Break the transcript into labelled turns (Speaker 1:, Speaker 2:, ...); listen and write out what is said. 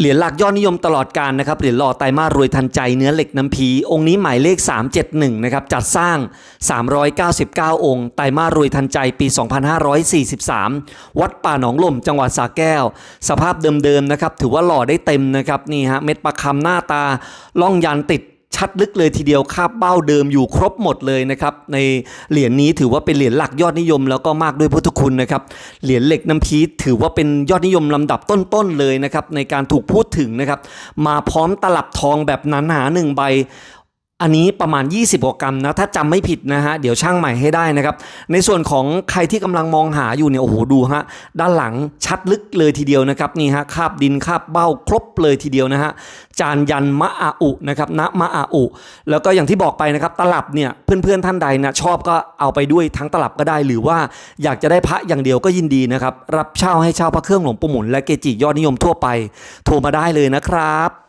Speaker 1: เหรียญหลักยอดนิยมตลอดการนะครับเหรียญหล่อไตมารวยทันใจเนื้อเหล็กน้ำพีองค์นี้หมายเลข 371นะครับจัดสร้าง 399 องค์ ไตมารวยทันใจปี 2543 วัดป่าหนองลมจังหวัดสระแก้ว สภาพเดิมๆนะครับถือว่าหล่อได้เต็มนะครับนี่ฮะเม็ดประคำหน้าตาล่องยันติด ชัดลึกเลยทีเดียวคาบเป้าเดิมอยู่ครบหมดเลยนะครับในเหรียญนี้ถือว่าเป็นเหรียญหลักยอดนิยม แล้วก็มากด้วยพุทธคุณนะครับเหรียญเหล็กน้ำพีถือว่าเป็นยอดนิยมลำดับต้นๆเลยนะครับในการถูกพูดถึงนะครับมาพร้อมตลับทองแบบหนาๆหนึ่งใบ อันนี้ประมาณ 20กว่ากรัมนะถ้าจำไม่ผิดนะฮะเดี๋ยวช่างใหม่ให้ได้นะครับ ในส่วนของใครที่กำลังมองหาอยู่เนี่ยโอ้โหดูฮะด้านหลังชัดลึกเลยทีเดียวนะครับนี่ฮะคาบดินคาบเบ้าครบเลยทีเดียวนะฮะจานยันมะอาอุนะครับณมะอาอุ แล้วก็อย่างที่บอกไปนะครับตลับเนี่ยเพื่อนๆท่านใดนะชอบก็เอาไปด้วยทั้งตลับก็ได้ หรือว่าอยากจะได้พระอย่างเดียวก็ยินดีนะครับรับเช่าให้เช่าพระเครื่องหลวงปู่หมุนและเกจิยอดนิยมทั่วไป โทรมาได้เลยนะครับ